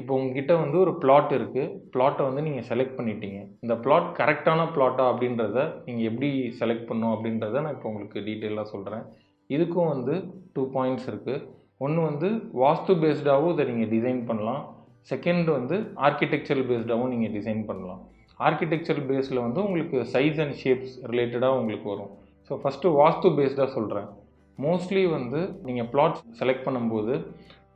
இப்போ உங்ககிட்ட வந்து ஒரு பிளாட் இருக்குது பிளாட்டை வந்து நீங்கள் செலக்ட் பண்ணிட்டீங்க. இந்த பிளாட் கரெக்டான பிளாட்டா அப்படின்றத நீங்கள் எப்படி செலக்ட் பண்ணும் அப்படின்றத நான் இப்போ உங்களுக்கு டீட்டெயிலாக சொல்கிறேன் இதுக்கும் வந்து டூ பாயிண்ட்ஸ் இருக்குது ஒன்று வந்து வாஸ்து பேஸ்டாகவும் இதை நீங்கள் டிசைன் பண்ணலாம். செகண்ட் வந்து ஆர்கிடெக்சரல் பேஸ்டாகவும் நீங்கள் டிசைன் பண்ணலாம். ஆர்கிடெக்சரல் பேஸில் வந்து உங்களுக்கு சைஸ் அண்ட் ஷேப்ஸ் ரிலேட்டடாக உங்களுக்கு வரும். ஸோ ஃபஸ்ட்டு வாஸ்து பேஸ்டாக சொல்கிறேன் மோஸ்ட்லி வந்து நீங்கள் பிளாட்ஸ் செலக்ட் பண்ணும்போது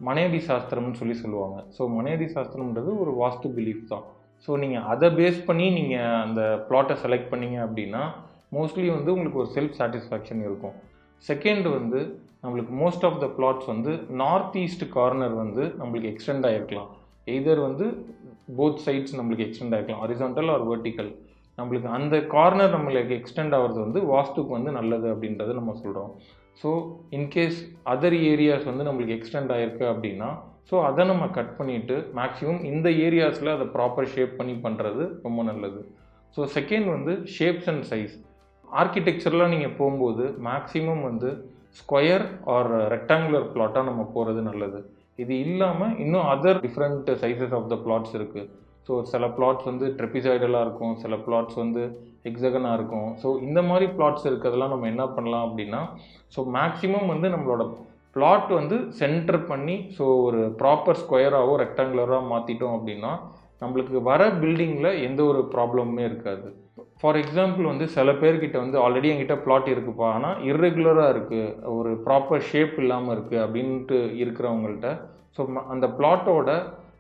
மனையடி சாஸ்திரம்னு சொல்லி சொல்லுவாங்க. ஸோ மனையடி சாஸ்திரம்ன்றது ஒரு வாஸ்து பிலீஃப் தான். ஸோ நீங்கள் அதை பேஸ் பண்ணி நீங்கள் அந்த பிளாட்டை செலக்ட் பண்ணீங்க அப்படின்னா மோஸ்ட்லி வந்து உங்களுக்கு ஒரு செல்ஃப் சாட்டிஸ்ஃபேக்ஷன் இருக்கும். செகண்ட் வந்து நம்மளுக்கு மோஸ்ட் ஆஃப் த பிளாட்ஸ் வந்து நார்த் ஈஸ்ட் கார்னர் வந்து நம்மளுக்கு எக்ஸ்டெண்ட் ஆகிருக்கலாம் எய்தர் வந்து போத் சைட்ஸ் நம்மளுக்கு எக்ஸ்டெண்ட் ஆகிருக்கலாம் ஹரிசான்டல் ஆர் வெர்டிக்கல் நம்மளுக்கு அந்த கார்னர் நம்மளுக்கு எக்ஸ்டெண்ட் ஆகிறது வந்து வாஸ்துக்கு வந்து நல்லது அப்படின்றத நம்ம சொல்கிறோம் ஸோ இன்கேஸ் அதர் ஏரியாஸ் வந்து நம்மளுக்கு எக்ஸ்டெண்ட் ஆகிருக்கு அப்படின்னா ஸோ அதை நம்ம கட் பண்ணிவிட்டு மேக்ஸிமம் இந்த ஏரியாஸில் அதை ப்ராப்பர் ஷேப் பண்ணி பண்ணுறது ரொம்ப நல்லது. ஸோ செகண்ட் வந்து ஷேப்ஸ் அண்ட் சைஸ் ஆர்கிடெக்சர்லாம் நீங்கள் போகும்போது மேக்ஸிமம் வந்து ஸ்கொயர் ஆர் ரெக்டாங்குலர் பிளாட்டாக நம்ம போகிறது நல்லது. இது இல்லாமல் இன்னும் other different sizes of the plots இருக்குது ஸோ சில பிளாட்ஸ் வந்து ட்ரெப்பிசைடலாக இருக்கும் சில பிளாட்ஸ் வந்து எக்ஸகனாக இருக்கும். ஸோ இந்த மாதிரி பிளாட்ஸ் இருக்கிறதெல்லாம் நம்ம என்ன பண்ணலாம் அப்படின்னா ஸோ மேக்ஸிமம் வந்து நம்மளோட பிளாட் வந்து சென்டர் பண்ணி ஸோ ஒரு ப்ராப்பர் ஸ்கொயராகவோ ரெக்டாங்குலராக மாற்றிட்டோம் அப்படின்னா நம்மளுக்கு வர பில்டிங்கில் எந்த ஒரு ப்ராப்ளமுமே இருக்காது. ஃபார் எக்ஸாம்பிள் வந்து சில பேர்கிட்ட வந்து ஆல்ரெடி என்கிட்ட பிளாட் இருக்குப்பா. ஆனால் இர்ரெகுலராக இருக்குது ஒரு ப்ராப்பர் ஷேப் இல்லாமல் இருக்குது அப்படின்ட்டு இருக்கிறவங்கள்ட்ட ஸோ அந்த பிளாட்டோட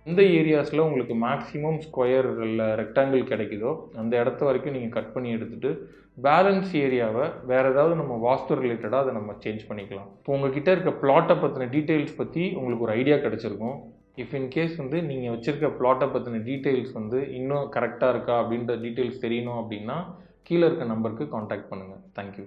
எந்த ஏரியாஸில் உங்களுக்கு மேக்ஸிமம் ஸ்கொயர் இல்லை ரெக்டாங்கிள் கிடைக்குதோ அந்த இடத்த வரைக்கும் நீங்கள் கட் பண்ணி எடுத்துகிட்டு பேலன்ஸ் ஏரியாவை வேறு ஏதாவது நம்ம வாஸ்து ரிலேட்டடாக அதை நம்ம சேஞ்ச் பண்ணிக்கலாம். இப்போ உங்ககிட்ட இருக்க பிளாட்டை பற்றின டீட்டெயில்ஸ் பற்றி உங்களுக்கு ஒரு ஐடியா கிடச்சிருக்கும். இஃப் இன் கேஸ் வந்து நீங்கள் வச்சுருக்க பிளாட்டை பற்றின டீட்டெயில்ஸ் வந்து இன்னும் கரெக்டாக இருக்கா அப்படின்ற டீட்டெயில்ஸ் தெரியணும் அப்படின்னா கீழே இருக்க நம்பருக்கு காண்டாக்ட் பண்ணுங்கள் தேங்க்யூ